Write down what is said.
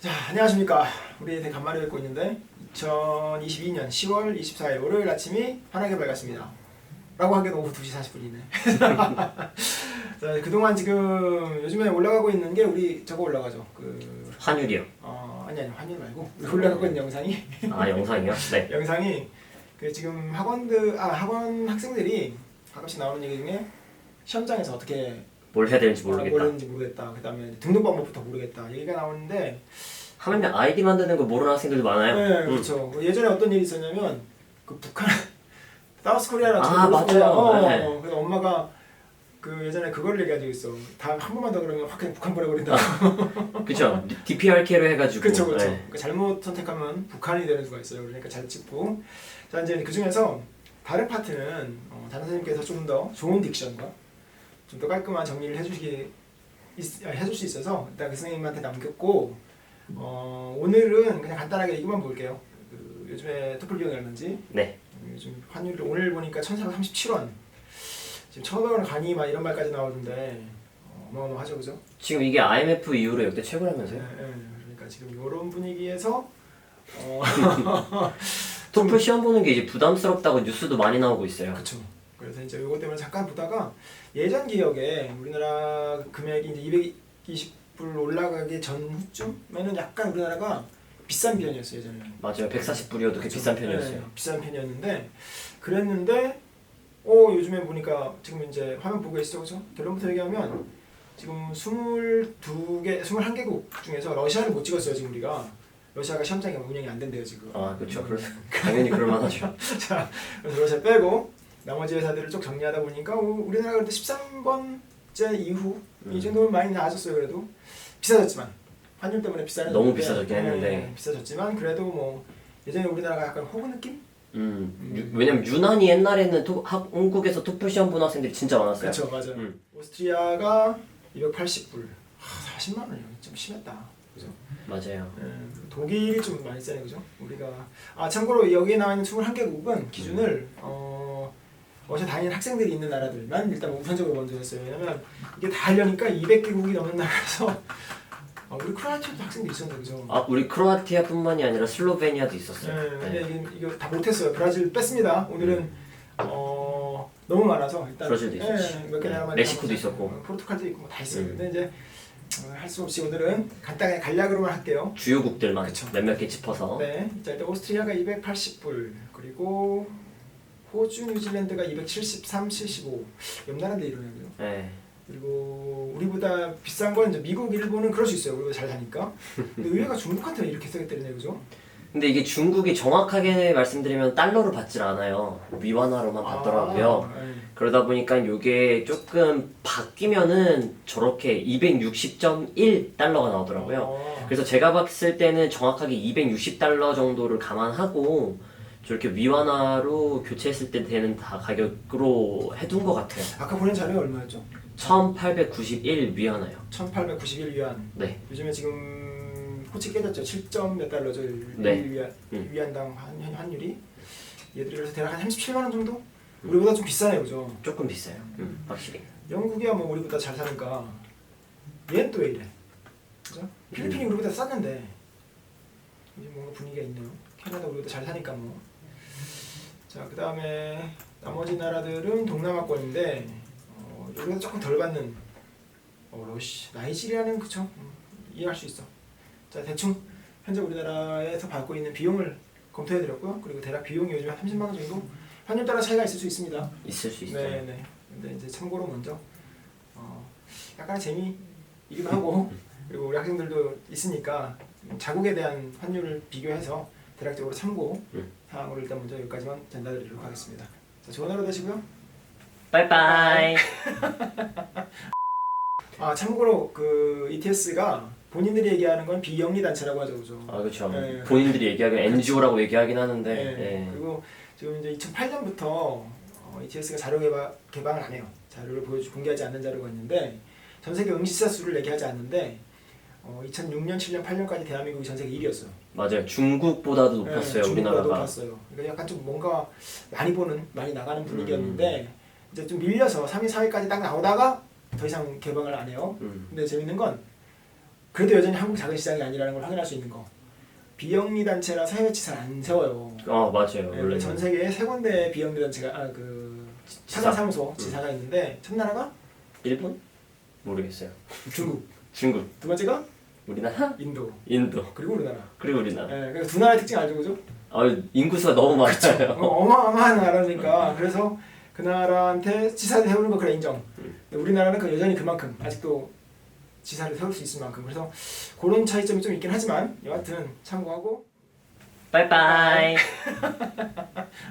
자, 안녕하십니까. 우리 되게 간만에 뵙고 있는데 2022년 10월 24일 월요일 아침이 환하게 밝았습니다. 라고 하기엔 오후 2시 40분이네. 자, 그동안 지금 요즘에 올라가고 있는 게 우리 저거 올라가죠. 그 환율이요. 어, 아니 아니 환율 말고 우리 올라가고 있는 영상이 아 영상이요? 네. 영상이 그 지금 학원들 아 학원 학생들이 가끔씩 나오는 얘기 중에 시험장에서 어떻게 뭘 해야 되는지 뭘 모르겠다. 했는지 모르겠다. 그다음에 등록 방법부터 모르겠다. 얘기가 나오는데 화면에 아이디 만드는 거 모르는 학생들도 많아요. 네, 음. 그렇죠. 예전에 어떤 일이 있었냐면 그 북한 사우스 코리아라는 아. 맞아요. 어, 네. 그래서 엄마가 그 예전에 그걸 얘기하고 있어. 다음 한 번만 더 그러면 확 그냥 북한 보내버린다. 그쵸. DPRK로 해가지고. 그렇죠, 그렇죠. 네. 그러니까 잘못 선택하면 북한이 되는 수가 있어요. 그러니까 잘 짚고. 자 이제 그 중에서 다른 파트는 어, 다른 선생님께서 좀 더 좋은 딕션과 좀 더 깔끔한 정리를 해주시기 있- 아, 해줄 수 있어서 일단 그 선생님한테 남겼고 어, 오늘은 그냥 간단하게 이것만 볼게요. 그 요즘에 토플 비용이 얼마인지 네. 요즘 환율이 오늘 보니까 1,437원. 지금 1,500원 가니 막 이런 말까지 나오던데 어, 어마어마하죠, 그죠? 지금 이게 IMF 이후로 역대 네, 최고라면서요? 네. 그러니까 지금 이런 분위기에서 어, 토플 시험 보는 게 이제 부담스럽다고 뉴스도 많이 나오고 있어요. 그렇죠. 그래서 이제 이것 때문에 잠깐 보다가 예전 기억에 우리나라 금액이 이제 220불 올라가기 전후쯤에는 약간 우리나라가 비싼 편이었어요 예전에. 맞아요. 140불이어도 그 비싼 편이었어요. 네, 비싼 편이었는데 그랬는데 어 요즘에 보니까 지금 이제 화면 보고 계시죠, 그죠? 결론부터 얘기하면 지금 22개, 21개국 중에서 러시아를 못 찍었어요 지금 우리가. 러시아가 시험장이 운영이 안 된대요 지금. 아 그렇죠. 그래서 당연히 그럴 만하죠. 자, 그래서 러시아 빼고 나머지 회사들을 쭉 정리하다 보니까 우- 우리나라가 그래도 13번째 이후 이 음. 정도면 많이 나아졌어요. 그래도 비싸졌지만 환율 때문에 비싸졌는데 너무 비싸졌긴 했는데. 비싸졌지만 그래도 뭐 예전에 우리나라가 약간 호구 느낌? 음. 유- 왜냐면 유난히 옛날에는 토, 한국에서 토플 시험 보는 학생들이 진짜 많았어요. 그렇죠, 맞아요. 음. 오스트리아가 280불, 아, 40만 원이요. 좀 심했다. 그죠? 맞아요. 예, 독일이 좀 많이 세네 그죠? 우리가 아 참고로 여기에 나와 있는 21개국은 기준을 어 어제 다니는 학생들이 있는 나라들만 일단 우선적으로 먼저 했어요. 왜냐면 이게 다 하려니까 200개국이 넘는 나라라서 아, 우리 크로아티아도 학생도 있었는데 그죠? 아 우리 크로아티아뿐만이 아니라 슬로베니아도 있었어요. 네, 네. 근데 이거 다 못했어요. 브라질 뺐습니다. 오늘은 어 너무 많아서 일단 브라질도 있었지. 예, 몇개 나라만 멕시코도. 있었고. 어, 포르투갈도 있고 뭐 다 있어요. 음. 근데 이제 어, 할수 없이 오늘은 간단하게 간략으로만 할게요. 주요국들만 그쵸. 몇몇 개 짚어서. 네, 자 일단 오스트리아가 280불 그리고 호주, 뉴질랜드가 273, 75. 옆 나라인데 이러냐고요. 네. 그리고 우리보다 비싼 건 이제 미국, 일본은 그럴 수 있어요. 우리보다 잘 사니까. 근데 의외가 중국한테 이렇게 세게 때리네, 그죠? 근데 이게 중국이 정확하게 말씀드리면 달러로 받질 않아요. 위안화로만 받더라고요. 아, 네. 그러다 보니까 이게 조금 바뀌면은 저렇게 260.1 달러가 나오더라고요. 어. 그래서 제가 봤을 때는 정확하게 260달러 정도를 감안하고 저렇게 위안화로 교체했을 때 되는 다 가격으로 해둔 것 같아요. 아까 보낸 자료 얼마였죠? 1891 위안화요. 1891 위안. 네. 요즘에 지금 코치 깨졌죠. 7점 몇 달러죠. 네. 위안, 음. 위안당 환, 환- 환율이. 얘들이 그래서 대략 한 37만 원 정도? 우리보다 좀 비싸네요, 그죠? 조금 비싸요. 음, 확실히. 영국이야 뭐 우리보다 잘 사니까 얘는 또 왜 이래? 그죠? 필리핀이 우리보다 쌌는데 이제 뭔가 분위기가 있네요. 캐나다 우리보다 잘 사니까 뭐. 자, 그 다음에 나머지 나라들은 동남아권인데 어, 우리가 조금 덜 받는 어, 러시, 나이지리아는 그쵸? 음, 이해할 수 있어. 자, 대충 현재 우리나라에서 받고 있는 비용을 검토해드렸고요. 그리고 대략 비용이 요즘 한 30만 원 정도 환율 따라 차이가 있을 수 있습니다. 있을 수 있어요. 네, 네. 근데 이제 참고로 먼저 어, 약간의 재미이기도 하고 그리고 우리 학생들도 있으니까 자국에 대한 환율을 비교해서 대략적으로 참고 음. 사항으로 일단 먼저 여기까지만 전달드리도록 하겠습니다. 자, 좋은 하루 되시고요. 빠이빠이. 아 참고로 그 ETS가 본인들이 얘기하는 건 비영리 단체라고 하죠, 그죠? 아 그렇죠. 네. 본인들이 얘기하기엔 NGO라고 얘기하긴 하는데. 네. 네. 그리고 지금 이제 2008년부터 어, ETS가 자료 개발, 개방을 안 해요. 자료를 보여주 공개하지 않는 자료가 있는데 전 세계 응시자 수를 얘기하지 않는데 어, 2006년, 7년, 8년까지 대한민국이 전 세계 1위였어요. 맞아요. 중국보다도 높았어요. 우리나라가. 높았어요. 그러니까 약간 좀 뭔가 많이 보는, 많이 나가는 분위기였는데 이제 좀 밀려서 3위, 4위까지 딱 나오다가 더 이상 개방을 안 해요. 음. 근데 재밌는 건 그래도 여전히 한국 작은 시장이 아니라는 걸 확인할 수 있는 거. 비영리 단체라 해외 지사를 안 세워요. 어 맞아요. 네, 원래 전 세계에 세 군데 비영리 단체가 아그 지사. 사장 사무소 지사가 있는데 첫 나라가 일본 모르겠어요. 중국, 중국, 두 번째가 우리나라, 인도, 인도 그리고 우리나라. 그리고 우리나라. 네, 그래서 두 나라의 특징 알죠, 그죠? 아 인구수가 너무 많아요. 어, 어마어마한 나라니까 그래서 그 나라한테 지사를 세우는 거 그래 인정. 근데 우리나라는 그 여전히 그만큼 아직도 지사를 세울 수 있을 만큼 그래서 그런 차이점이 좀 있긴 하지만 여하튼 참고하고 빠이빠이.